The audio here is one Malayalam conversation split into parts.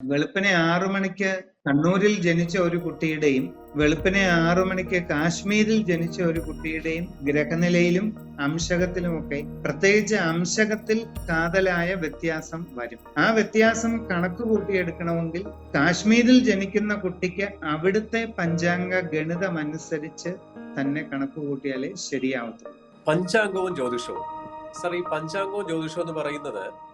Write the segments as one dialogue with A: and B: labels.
A: വെളുപ്പിനെ ആറു മണിക്ക് കണ്ണൂരിൽ ജനിച്ച ഒരു കുട്ടിയുടെയും വെളുപ്പിനെ ആറു മണിക്ക് കാശ്മീരിൽ ജനിച്ച ഒരു കുട്ടിയുടെയും ഗ്രഹനിലയിലും അംശകത്തിലുമൊക്കെ പ്രത്യേകിച്ച് അംശകത്തിൽ കാതലായ വ്യത്യാസം വരും. ആ വ്യത്യാസം കണക്ക് കൂട്ടിയെടുക്കണമെങ്കിൽ കാശ്മീരിൽ ജനിക്കുന്ന കുട്ടിക്ക് അവിടുത്തെ പഞ്ചാംഗ ഗണിതം അനുസരിച്ച് തന്നെ കണക്ക് കൂട്ടിയാലേ ശരിയാവത്തുള്ളൂ.
B: പഞ്ചാംഗവും ജ്യോതിഷവും. സർ ഈ പഞ്ചാംഗവും ജ്യോതിഷവും എന്ന് പറയുന്നത്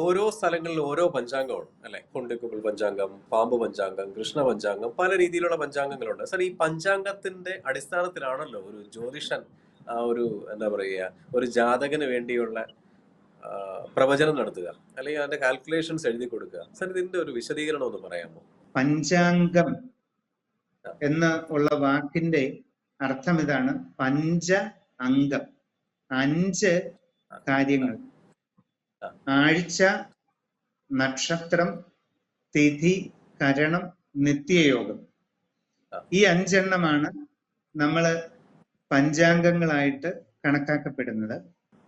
B: ഓരോ സ്ഥലങ്ങളിൽ ഓരോ പഞ്ചാംഗമാണ് അല്ലെ? കൊണ്ടിക്കുമ്പോൾ പഞ്ചാംഗം പാമ്പ് പഞ്ചാംഗം കൃഷ്ണ പഞ്ചാംഗം പല രീതിയിലുള്ള പഞ്ചാംഗങ്ങളുണ്ട്. സാർ ഈ പഞ്ചാംഗത്തിന്റെ അടിസ്ഥാനത്തിലാണല്ലോ ഒരു ജ്യോതിഷൻ ആ ഒരു എന്താ പറയുക ഒരു ജാതകന് വേണ്ടിയുള്ള പ്രവചനം നടത്തുക അല്ലെങ്കിൽ അതിന്റെ കാൽക്കുലേഷൻസ് എഴുതി കൊടുക്കുക. സാർ ഇതിന്റെ ഒരു വിശദീകരണം ഒന്ന് പറയാമോ?
A: പഞ്ചാംഗം എന്ന് ഉള്ള വാക്കിന്റെ അർത്ഥം ഇതാണ് പഞ്ച അംഗം. അഞ്ച് കാര്യങ്ങൾ. ആഴ്ച നക്ഷത്രം തിഥി കരണം നിത്യയോഗം. ഈ അഞ്ചെണ്ണമാണ് നമ്മൾ പഞ്ചാംഗങ്ങളായിട്ട് കണക്കാക്കപ്പെടുന്നത്.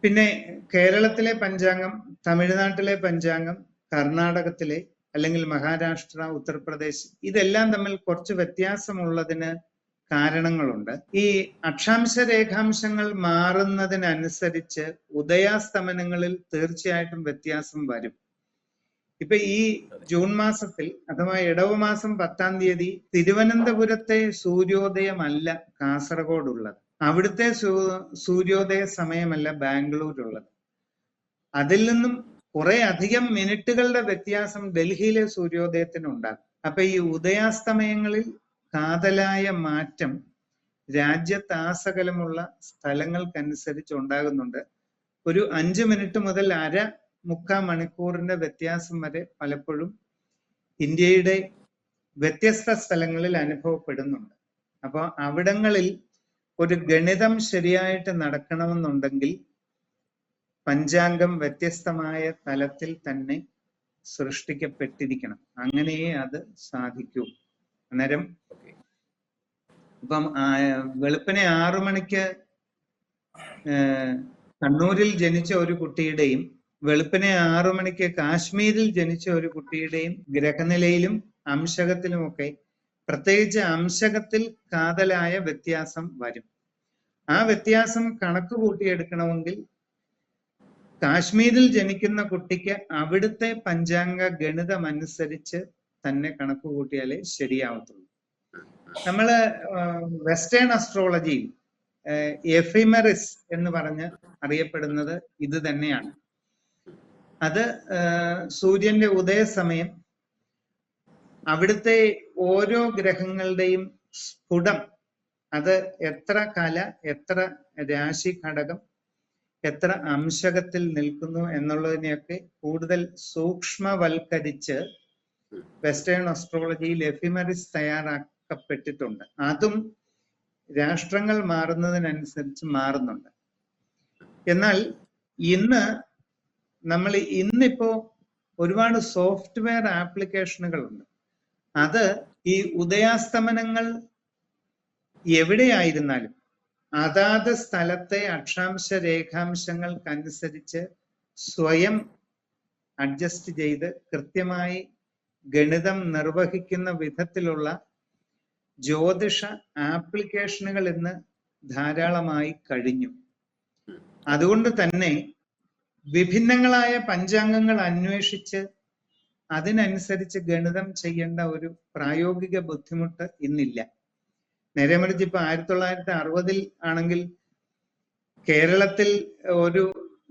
A: പിന്നെ കേരളത്തിലെ പഞ്ചാംഗം തമിഴ്നാട്ടിലെ പഞ്ചാംഗം കർണാടകത്തിലെ അല്ലെങ്കിൽ മഹാരാഷ്ട്ര ഉത്തർപ്രദേശ് ഇതെല്ലാം തമ്മിൽ കുറച്ച് വ്യത്യാസമുള്ളതിന് കാരണങ്ങളുണ്ട്. ഈ അക്ഷാംശ രേഖാംശങ്ങൾ മാറുന്നതിനനുസരിച്ച് ഉദയാസ്തമനങ്ങളിൽ തീർച്ചയായിട്ടും വ്യത്യാസം വരും. ഇപ്പൊ ഈ ജൂൺ മാസത്തിൽ അഥവാ ഇടവ മാസം പത്താം തീയതി തിരുവനന്തപുരത്തെ സൂര്യോദയമല്ല കാസർഗോഡുള്ളത്. അവിടുത്തെ സൂര്യോദയ സമയമല്ല ബാംഗ്ലൂരുള്ളത്. അതിൽ നിന്നും കുറെ അധികം മിനിറ്റുകളുടെ വ്യത്യാസം ഡൽഹിയിലെ സൂര്യോദയത്തിന് ഉണ്ടാകും അപ്പൊ ഈ ഉദയാസ്തമയങ്ങളിൽ കാതലായ മാറ്റം രാജ്യത്താസകലമുള്ള സ്ഥലങ്ങൾക്കനുസരിച്ച് ഉണ്ടാകുന്നുണ്ട്. ഒരു അഞ്ച് മിനിറ്റ് മുതൽ അര മുക്കാൽ മണിക്കൂറിന്റെ വ്യത്യാസം വരെ പലപ്പോഴും ഇന്ത്യയുടെ വ്യത്യസ്ത സ്ഥലങ്ങളിൽ അനുഭവപ്പെടുന്നുണ്ട്. അപ്പോൾ അവിടങ്ങളിൽ ഒരു ഗണിതം ശരിയായിട്ട് നടക്കണമെന്നുണ്ടെങ്കിൽ പഞ്ചാംഗം വ്യത്യസ്തമായ തലത്തിൽ തന്നെ സൃഷ്ടിക്കപ്പെട്ടിരിക്കണം. അങ്ങനെയേ അത് സാധിക്കൂ. അന്നേരം ഇപ്പം വെളുപ്പിനെ ആറു മണിക്ക് കണ്ണൂരിൽ ജനിച്ച ഒരു കുട്ടിയുടെയും വെളുപ്പിനെ ആറു മണിക്ക് കാശ്മീരിൽ ജനിച്ച ഒരു കുട്ടിയുടെയും ഗ്രഹനിലയിലും അംശകത്തിലുമൊക്കെ പ്രത്യേകിച്ച് അംശകത്തിൽ കാതലായ വ്യത്യാസം വരും. ആ വ്യത്യാസം കണക്ക് കൂട്ടിയെടുക്കണമെങ്കിൽ കാശ്മീരിൽ ജനിക്കുന്ന കുട്ടിക്ക് അവിടുത്തെ പഞ്ചാംഗ ഗണിതം അനുസരിച്ച് തന്നെ കണക്ക് കൂട്ടിയാലേ ശരിയാവത്തുള്ളൂ. നമ്മൾ വെസ്റ്റേൺ അസ്ട്രോളജിയിൽ എഫിമറിസ് എന്ന് പറഞ്ഞ് അറിയപ്പെടുന്നത് ഇത് തന്നെയാണ്. അത് സൂര്യന്റെ ഉദയസമയം അവിടുത്തെ ഓരോ ഗ്രഹങ്ങളുടെയും സ്ഫുടം. അത് എത്ര കല എത്ര രാശി ഘടകം എത്ര അംശകത്തിൽ നിൽക്കുന്നു എന്നുള്ളതിനെയൊക്കെ കൂടുതൽ സൂക്ഷ്മവൽക്കരിച്ച് വെസ്റ്റേൺ അസ്ട്രോളജിയിൽ എഫിമറിസ് തയ്യാറാക്കപ്പെട്ടിട്ടുണ്ട് അതും രാഷ്ട്രങ്ങൾ മാറുന്നതിനനുസരിച്ച് മാറുന്നുണ്ട്. എന്നാൽ ഇന്ന് നമ്മൾ ഇന്നിപ്പോ ഒരുപാട് സോഫ്റ്റ്വെയർ ആപ്ലിക്കേഷനുകളുണ്ട്. അത് ഈ ഉദയാസ്തമനങ്ങൾ എവിടെയായിരുന്നാലും അതാത് സ്ഥലത്തെ അക്ഷാംശ രേഖാംശങ്ങൾക്കനുസരിച്ച് സ്വയം അഡ്ജസ്റ്റ് ചെയ്ത് കൃത്യമായി ഗണിതം നിർവഹിക്കുന്ന വിധത്തിലുള്ള ജ്യോതിഷ ആപ്ലിക്കേഷനുകൾ ഇന്ന് ധാരാളമായി കഴിഞ്ഞു. അതുകൊണ്ട് തന്നെ വിഭിന്നങ്ങളായ പഞ്ചാംഗങ്ങൾ അന്വേഷിച്ച് അതിനനുസരിച്ച് ഗണിതം ചെയ്യേണ്ട ഒരു പ്രായോഗിക ബുദ്ധിമുട്ട് ഇന്നില്ല. നേരെ മറിച്ച് ഇപ്പൊ ആയിരത്തി തൊള്ളായിരത്തി അറുപതിൽ ആണെങ്കിൽ കേരളത്തിൽ ഒരു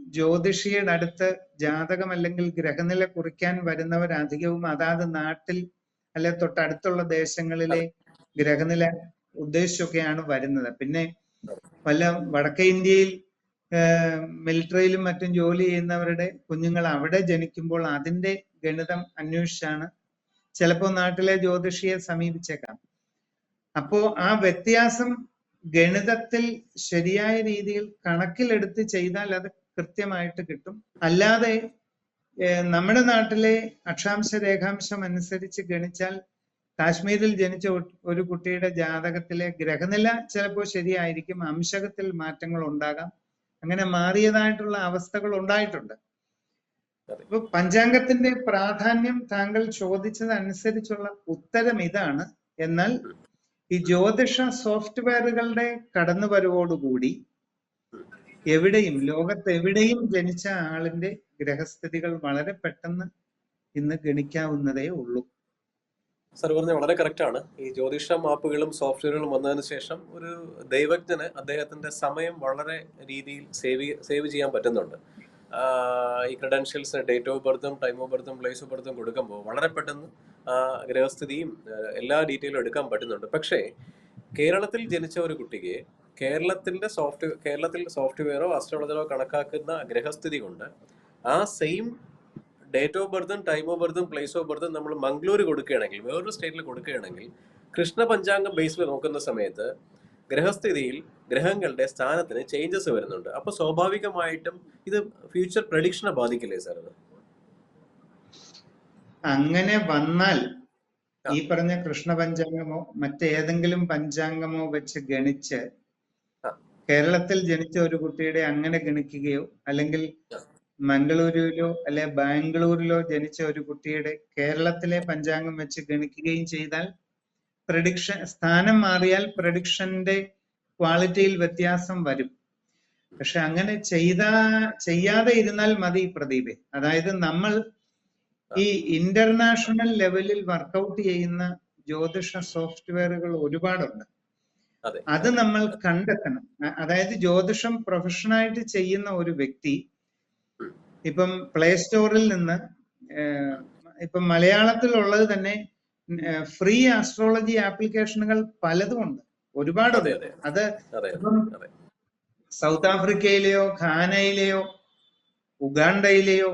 A: ജ്യോതിഷിയുടെ അടുത്ത് ജാതകം അല്ലെങ്കിൽ ഗ്രഹനില കുറിക്കാൻ വരുന്നവർ അധികവും അതാത് നാട്ടിൽ അല്ലെ തൊട്ടടുത്തുള്ള ദേശങ്ങളിലെ ഗ്രഹനില ഉദ്ദേശിച്ചൊക്കെയാണ് വരുന്നത്. പിന്നെ പല വടക്കേ ഇന്ത്യയിൽ മിലിറ്ററിയിലും മറ്റും ജോലി ചെയ്യുന്നവരുടെ കുഞ്ഞുങ്ങൾ അവിടെ ജനിക്കുമ്പോൾ അതിന്റെ ഗണിതം അന്വേഷിച്ചാണ് ചിലപ്പോൾ നാട്ടിലെ ജ്യോതിഷിയെ സമീപിച്ചേക്കാം. അപ്പോ ആ വ്യത്യാസം ഗണിതത്തിൽ ശരിയായ രീതിയിൽ കണക്കിലെടുത്ത് ചെയ്താൽ അത് കൃത്യമായിട്ട് കിട്ടും. അല്ലാതെ നമ്മുടെ നാട്ടിലെ അക്ഷാംശ രേഖാംശം അനുസരിച്ച് ഗണിച്ചാൽ കാശ്മീരിൽ ജനിച്ച ഒരു കുട്ടിയുടെ ജാതകത്തിലെ ഗ്രഹനില ചിലപ്പോൾ ശരിയായിരിക്കും. അംശകത്തിൽ മാറ്റങ്ങൾ ഉണ്ടാകാം. അങ്ങനെ മാറിയതായിട്ടുള്ള അവസ്ഥകൾ ഉണ്ടായിട്ടുണ്ട്. ഇപ്പൊ പഞ്ചാംഗത്തിന്റെ പ്രാധാന്യം താങ്കൾ ചോദിച്ചതനുസരിച്ചുള്ള ഉത്തരം ഇതാണ്. എന്നാൽ ഈ ജ്യോതിഷ സോഫ്റ്റ്വെയറുകളുടെ കടന്നുവരവോടുകൂടി എവിടെയും ലോകത്ത് എവിടെയും ജനിച്ച ആളിന്റെ ഗ്രഹസ്ഥിതികൾ വളരെ പെട്ടെന്ന് ഇന്ന് ഗണിക്കാവുന്നതേ ഉള്ളൂ.
B: സർ പറഞ്ഞ വളരെ ആണ്. ഈ ജ്യോതിഷ മാപ്പുകളും സോഫ്റ്റ്വെയറുകളും വന്നതിന് ശേഷം ഒരു ദൈവജ്ഞന് അദ്ദേഹത്തിന്റെ സമയം വളരെ രീതിയിൽ സേവ് സേവ് ചെയ്യാൻ പറ്റുന്നുണ്ട്. ഈ ക്രെഡൻഷ്യൽസ് ഡേറ്റ് ഓഫ് ബർത്തും ടൈം ഓഫ് ബർത്തും പ്ലേസ് ഓഫ് ബർത്തും കൊടുക്കുമ്പോൾ വളരെ പെട്ടെന്ന് ഗ്രഹസ്ഥിതിയും എല്ലാ ഡീറ്റെയിലും എടുക്കാൻ പറ്റുന്നുണ്ട്. പക്ഷേ കേരളത്തിൽ ജനിച്ച ഒരു കുട്ടിക്ക് കേരളത്തിന്റെ സോഫ്റ്റ്വെയർ കേരളത്തിൽ സോഫ്റ്റ്വെയറോ അസ്ട്രോളജറോ കണക്കാക്കുന്ന ഗ്രഹസ്ഥിതി കൊണ്ട് ആ സെയിം ഡേറ്റ് ഓഫ് ബർത്തും ടൈം ഓഫ് ബർത്തും പ്ലേസ് ഓഫ് ബർത്തും നമ്മൾ മംഗ്ലൂർ കൊടുക്കുകയാണെങ്കിൽ വേറൊരു സ്റ്റേറ്റിൽ കൊടുക്കുകയാണെങ്കിൽ കൃഷ്ണ പഞ്ചാംഗം ബേസിൽ നോക്കുന്ന സമയത്ത് ഗ്രഹസ്ഥിതിയിൽ ഗ്രഹങ്ങളുടെ സ്ഥാനത്തിന് ചേഞ്ചസ് വരുന്നുണ്ട്. അപ്പൊ സ്വാഭാവികമായിട്ടും ഇത് ഫ്യൂച്ചർ പ്രഡിക്ഷനെ ബാധിക്കില്ലേ സാർ അത്
A: അങ്ങനെ വന്നാൽ ഈ പറഞ്ഞ കൃഷ്ണ പഞ്ചാംഗമോ മറ്റേതെങ്കിലും പഞ്ചാംഗമോ വെച്ച് ഗണിച്ച് കേരളത്തിൽ ജനിച്ച ഒരു കുട്ടിയുടെ അങ്ങനെ ഗണിക്കുകയോ അല്ലെങ്കിൽ. മംഗളൂരുവിലോ അല്ലെ ബാംഗ്ലൂരിലോ ജനിച്ച ഒരു കുട്ടിയുടെ കേരളത്തിലെ പഞ്ചാംഗം വെച്ച് ഗണിക്കുകയും ചെയ്താൽ പ്രഡിക്ഷൻ സ്ഥാനം മാറിയാൽ പ്രഡിക്ഷന്റെ ക്വാളിറ്റിയിൽ വ്യത്യാസം വരും. പക്ഷെ അങ്ങനെ ചെയ്താ ചെയ്യാതെ ഇരുന്നാൽ മതി പ്രദീപെ. അതായത് നമ്മൾ ഈ ഇന്റർനാഷണൽ ലെവലിൽ വർക്കൗട്ട് ചെയ്യുന്ന ജ്യോതിഷ സോഫ്റ്റ്വെയറുകൾ ഒരുപാടുണ്ട്.
B: അതെ.
A: നമ്മൾ കണ്ടെത്തണം. അതായത് ജ്യോതിഷം പ്രൊഫഷനായിട്ട് ചെയ്യുന്ന ഒരു വ്യക്തി. ഇപ്പം പ്ലേ സ്റ്റോറിൽ നിന്ന് ഇപ്പം മലയാളത്തിലുള്ളത് തന്നെ ഫ്രീ ആസ്ട്രോളജി ആപ്ലിക്കേഷനുകൾ പലതും ഉണ്ട്. ഒരുപാട്
B: അതെ.
A: സൗത്ത് ആഫ്രിക്കയിലെയോ ഘാനയിലെയോ ഉഗാണ്ടയിലെയോ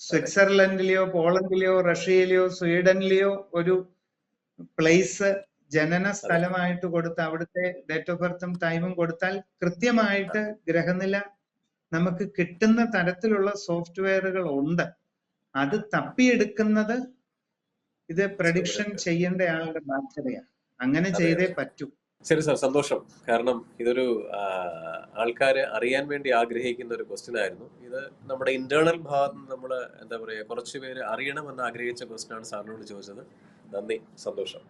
A: സ്വിറ്റ്സർലൻഡിലെയോ പോളണ്ടിലെയോ റഷ്യയിലെയോ സ്വീഡനിലെയോ ഒരു പ്ലേസ് ജനന സ്ഥലമായിട്ട് കൊടുത്ത് അവിടുത്തെ ഡേറ്റ് ഓഫ് ബർത്തും ടൈമും കൊടുത്താൽ കൃത്യമായിട്ട് ഗ്രഹനില നമുക്ക് കിട്ടുന്ന തരത്തിലുള്ള സോഫ്റ്റ്വെയറുകൾ ഉണ്ട്. അത് തപ്പിയെടുക്കുന്നത് ഇത് പ്രഡിക്ഷൻ ചെയ്യേണ്ട ആളുടെ ബാധ്യതയാണ്. അങ്ങനെ ചെയ്തേ പറ്റൂ.
B: ശരി സാർ സന്തോഷം. കാരണം ഇതൊരു ആൾക്കാർ അറിയാൻ വേണ്ടി ആഗ്രഹിക്കുന്ന ഒരു ക്വസ്റ്റ്യൻ ആയിരുന്നു. ഇത് നമ്മുടെ ഇന്റേണൽ ഭാഗത്ത് നിന്ന് നമ്മൾ എന്താ പറയുക കുറച്ച് പേര് അറിയണമെന്ന് ആഗ്രഹിച്ച ക്വസ്റ്റ്യൻ ആണ് സാറിനോട് ചോദിച്ചത്. നന്ദി സന്തോഷം.